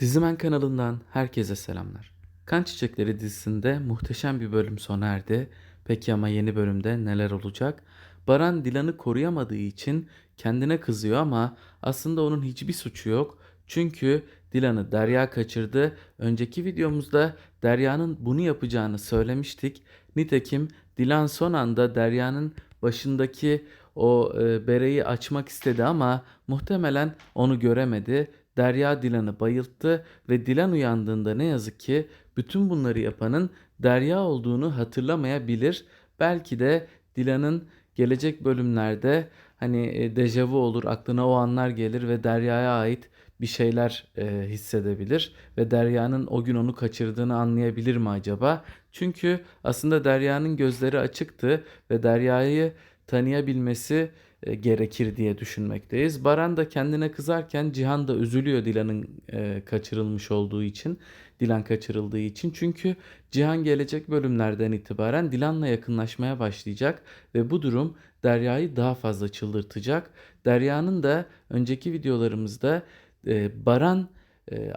Dizimen kanalından herkese selamlar. Kan Çiçekleri dizisinde muhteşem bir bölüm sona erdi. Peki ama yeni bölümde neler olacak? Baran Dilan'ı koruyamadığı için kendine kızıyor ama aslında onun hiçbir suçu yok. Çünkü Dilan'ı Derya kaçırdı. Önceki videomuzda Derya'nın bunu yapacağını söylemiştik. Nitekim Dilan son anda Derya'nın başındaki o e, bereyi açmak istedi ama muhtemelen onu göremedi. Derya Dilan'ı bayılttı ve Dilan uyandığında ne yazık ki bütün bunları yapanın Derya olduğunu hatırlamayabilir. Belki de Dilan'ın gelecek bölümlerde hani e, dejavu olur, aklına o anlar gelir ve Derya'ya ait bir şeyler e, hissedebilir ve Derya'nın o gün onu kaçırdığını anlayabilir mi acaba? Çünkü aslında Derya'nın gözleri açıktı ve Derya'yı tanıyabilmesi e, gerekir diye düşünmekteyiz. Baran da kendine kızarken Cihan da üzülüyor Dilan'ın e, kaçırılmış olduğu için. Dilan kaçırıldığı için. Çünkü Cihan gelecek bölümlerden itibaren Dilan'la yakınlaşmaya başlayacak ve bu durum Derya'yı daha fazla çıldırtacak. Derya'nın da önceki videolarımızda e, Baran e,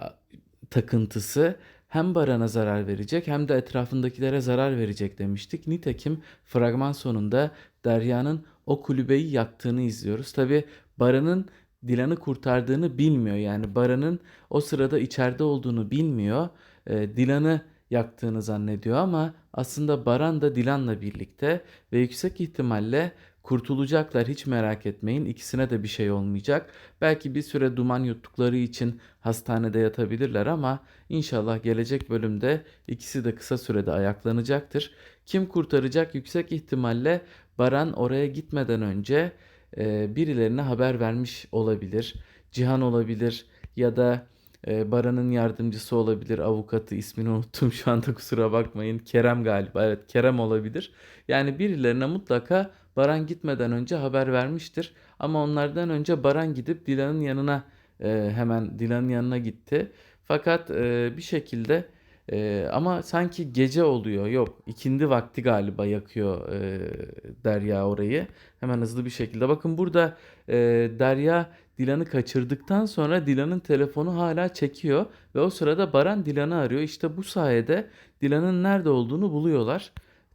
takıntısı hem Baran'a zarar verecek hem de etrafındakilere zarar verecek demiştik. Nitekim fragman sonunda Derya'nın o kulübeyi yaktığını izliyoruz. Tabi Baran'ın Dilan'ı kurtardığını bilmiyor. Yani Baran'ın o sırada içeride olduğunu bilmiyor. E, Dilan'ı yaktığını zannediyor ama aslında Baran da Dilan'la birlikte ve yüksek ihtimalle kurtulacaklar hiç merak etmeyin. İkisine de bir şey olmayacak. Belki bir süre duman yuttukları için hastanede yatabilirler ama inşallah gelecek bölümde ikisi de kısa sürede ayaklanacaktır. Kim kurtaracak? Yüksek ihtimalle Baran oraya gitmeden önce e, birilerine haber vermiş olabilir. Cihan olabilir ya da e, Baran'ın yardımcısı olabilir. Avukatı ismini unuttum şu anda kusura bakmayın. Kerem galiba. Evet Kerem olabilir. Yani birilerine mutlaka Baran gitmeden önce haber vermiştir. Ama onlardan önce Baran gidip Dilan'ın yanına e, hemen Dilan'ın yanına gitti. Fakat e, bir şekilde e, ama sanki gece oluyor. Yok ikindi vakti galiba yakıyor e, Derya orayı. Hemen hızlı bir şekilde. Bakın burada e, Derya Dilan'ı kaçırdıktan sonra Dilan'ın telefonu hala çekiyor. Ve o sırada Baran Dilan'ı arıyor. İşte bu sayede Dilan'ın nerede olduğunu buluyorlar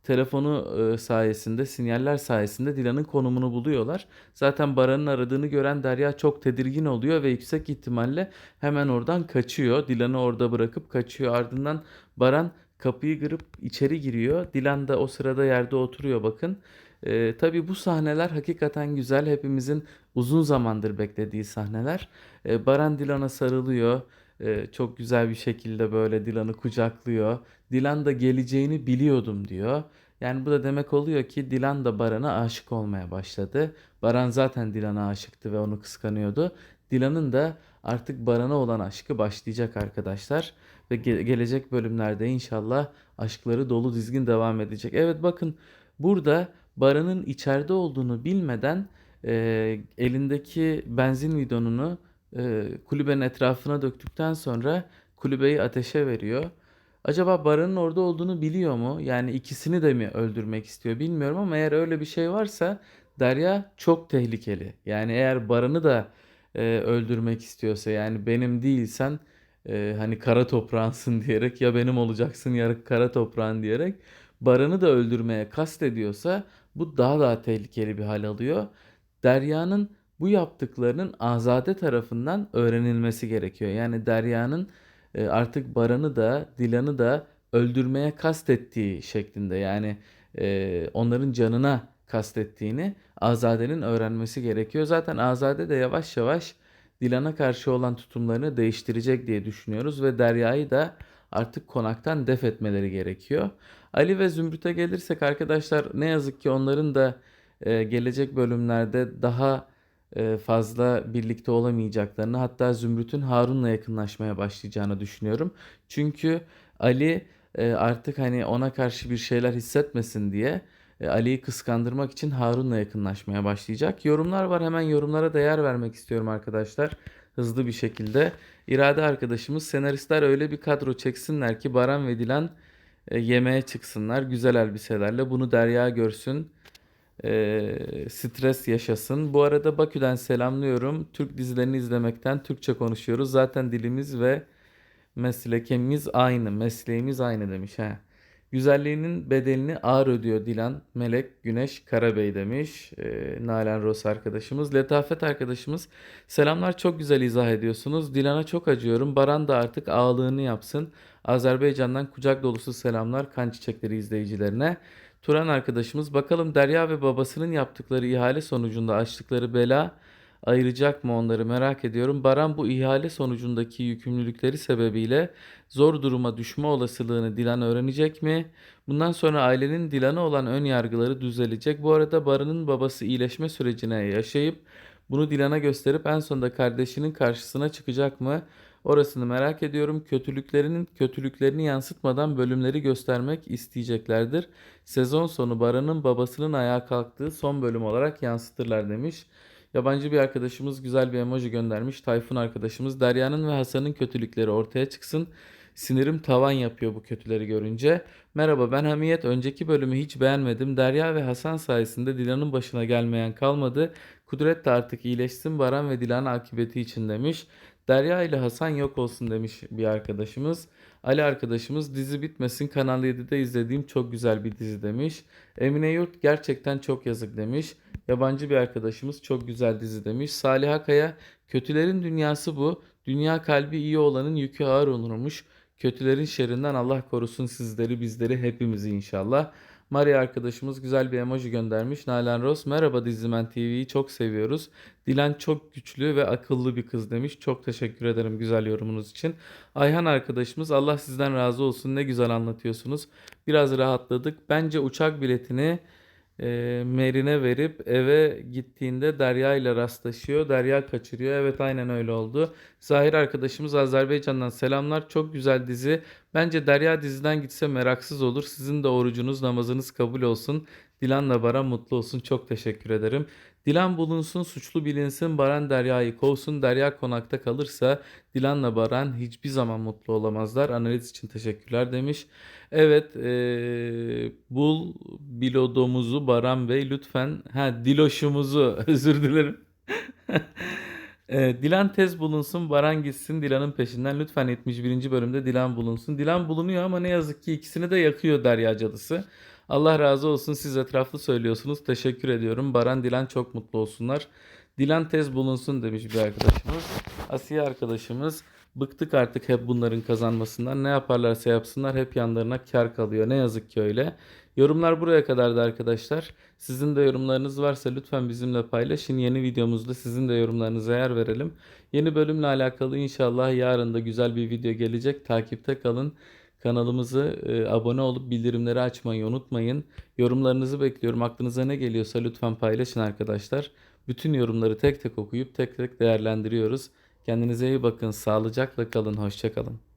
telefonu e, sayesinde, sinyaller sayesinde Dilan'ın konumunu buluyorlar. Zaten Baran'ın aradığını gören Derya çok tedirgin oluyor ve yüksek ihtimalle hemen oradan kaçıyor. Dilan'ı orada bırakıp kaçıyor. Ardından Baran kapıyı kırıp içeri giriyor. Dilan da o sırada yerde oturuyor bakın. E, tabii bu sahneler hakikaten güzel. Hepimizin uzun zamandır beklediği sahneler. E, Baran Dilan'a sarılıyor. E, çok güzel bir şekilde böyle Dilan'ı kucaklıyor. Dilan da geleceğini biliyordum diyor. Yani bu da demek oluyor ki Dilan da Baran'a aşık olmaya başladı. Baran zaten Dilan'a aşıktı ve onu kıskanıyordu. Dilan'ın da artık Baran'a olan aşkı başlayacak arkadaşlar. Ve ge- gelecek bölümlerde inşallah aşkları dolu dizgin devam edecek. Evet bakın burada Baran'ın içeride olduğunu bilmeden e, elindeki benzin bidonunu e, kulübenin etrafına döktükten sonra kulübeyi ateşe veriyor. Acaba Baran'ın orada olduğunu biliyor mu? Yani ikisini de mi öldürmek istiyor bilmiyorum ama eğer öyle bir şey varsa Derya çok tehlikeli. Yani eğer Baran'ı da e, öldürmek istiyorsa yani benim değilsen e, hani kara toprağınsın diyerek ya benim olacaksın ya kara toprağın diyerek Baran'ı da öldürmeye kastediyorsa bu daha daha tehlikeli bir hal alıyor. Derya'nın bu yaptıklarının Azade tarafından öğrenilmesi gerekiyor. Yani Derya'nın e, artık Baran'ı da Dilan'ı da öldürmeye kastettiği şeklinde yani e, onların canına kastettiğini Azade'nin öğrenmesi gerekiyor. Zaten Azade de yavaş yavaş Dilan'a karşı olan tutumlarını değiştirecek diye düşünüyoruz ve Derya'yı da artık konaktan def etmeleri gerekiyor. Ali ve Zümrüt'e gelirsek arkadaşlar ne yazık ki onların da e, gelecek bölümlerde daha fazla birlikte olamayacaklarını hatta Zümrüt'ün Harun'la yakınlaşmaya başlayacağını düşünüyorum. Çünkü Ali e, artık hani ona karşı bir şeyler hissetmesin diye e, Ali'yi kıskandırmak için Harun'la yakınlaşmaya başlayacak. Yorumlar var hemen yorumlara değer vermek istiyorum arkadaşlar. Hızlı bir şekilde. İrade arkadaşımız senaristler öyle bir kadro çeksinler ki Baran ve Dilan yemeğe çıksınlar güzel elbiselerle. Bunu Derya görsün e, stres yaşasın. Bu arada Bakü'den selamlıyorum. Türk dizilerini izlemekten Türkçe konuşuyoruz. Zaten dilimiz ve Meslekimiz aynı, mesleğimiz aynı demiş ha. Güzelliğinin bedelini ağır ödüyor Dilan, Melek, Güneş, Karabey demiş. Ee, Nalan Ros arkadaşımız. Letafet arkadaşımız. Selamlar çok güzel izah ediyorsunuz. Dilan'a çok acıyorum. Baran da artık ağalığını yapsın. Azerbaycan'dan kucak dolusu selamlar kan çiçekleri izleyicilerine. Turan arkadaşımız bakalım Derya ve babasının yaptıkları ihale sonucunda açtıkları bela ayıracak mı onları merak ediyorum. Baran bu ihale sonucundaki yükümlülükleri sebebiyle zor duruma düşme olasılığını Dilan öğrenecek mi? Bundan sonra ailenin Dilan'a olan ön yargıları düzelecek. Bu arada Baran'ın babası iyileşme sürecine yaşayıp bunu Dilan'a gösterip en sonunda kardeşinin karşısına çıkacak mı? Orasını merak ediyorum. Kötülüklerinin kötülüklerini yansıtmadan bölümleri göstermek isteyeceklerdir. Sezon sonu Baran'ın babasının ayağa kalktığı son bölüm olarak yansıtırlar demiş. Yabancı bir arkadaşımız güzel bir emoji göndermiş. Tayfun arkadaşımız Derya'nın ve Hasan'ın kötülükleri ortaya çıksın. Sinirim tavan yapıyor bu kötüleri görünce. Merhaba ben Hamiyet. Önceki bölümü hiç beğenmedim. Derya ve Hasan sayesinde Dilan'ın başına gelmeyen kalmadı. Kudret de artık iyileşsin Baran ve Dilan akıbeti için demiş. Derya ile Hasan yok olsun demiş bir arkadaşımız. Ali arkadaşımız dizi bitmesin Kanal 7'de izlediğim çok güzel bir dizi demiş. Emine Yurt gerçekten çok yazık demiş. Yabancı bir arkadaşımız çok güzel dizi demiş. Salih Akaya kötülerin dünyası bu. Dünya kalbi iyi olanın yükü ağır olurmuş. Kötülerin şerrinden Allah korusun sizleri bizleri hepimizi inşallah. Maria arkadaşımız güzel bir emoji göndermiş. Nalan Ros merhaba Dizimen TV'yi çok seviyoruz. Dilan çok güçlü ve akıllı bir kız demiş. Çok teşekkür ederim güzel yorumunuz için. Ayhan arkadaşımız Allah sizden razı olsun ne güzel anlatıyorsunuz. Biraz rahatladık. Bence uçak biletini e, Merin'e verip eve gittiğinde Derya ile rastlaşıyor. Derya kaçırıyor. Evet aynen öyle oldu. Zahir arkadaşımız Azerbaycan'dan selamlar. Çok güzel dizi. Bence Derya diziden gitse meraksız olur. Sizin de orucunuz, namazınız kabul olsun. Dilan'la Baran mutlu olsun. Çok teşekkür ederim. Dilan bulunsun, suçlu bilinsin, Baran Derya'yı kovsun. Derya konakta kalırsa Dilan'la Baran hiçbir zaman mutlu olamazlar. Analiz için teşekkürler demiş. Evet, eee, bul bilodomuzu Baran Bey lütfen. Ha, diloşumuzu özür dilerim. Eee, Dilan tez bulunsun, Baran gitsin Dilan'ın peşinden. Lütfen 71. bölümde Dilan bulunsun. Dilan bulunuyor ama ne yazık ki ikisini de yakıyor Derya cadısı. Allah razı olsun siz etraflı söylüyorsunuz. Teşekkür ediyorum. Baran Dilan çok mutlu olsunlar. Dilan tez bulunsun demiş bir arkadaşımız. Asiye arkadaşımız bıktık artık hep bunların kazanmasından. Ne yaparlarsa yapsınlar hep yanlarına kar kalıyor. Ne yazık ki öyle. Yorumlar buraya kadardı arkadaşlar. Sizin de yorumlarınız varsa lütfen bizimle paylaşın. Yeni videomuzda sizin de yorumlarınıza yer verelim. Yeni bölümle alakalı inşallah yarın da güzel bir video gelecek. Takipte kalın. Kanalımızı e, abone olup bildirimleri açmayı unutmayın. Yorumlarınızı bekliyorum. Aklınıza ne geliyorsa lütfen paylaşın arkadaşlar. Bütün yorumları tek tek okuyup tek tek değerlendiriyoruz. Kendinize iyi bakın. Sağlıcakla kalın. Hoşça kalın.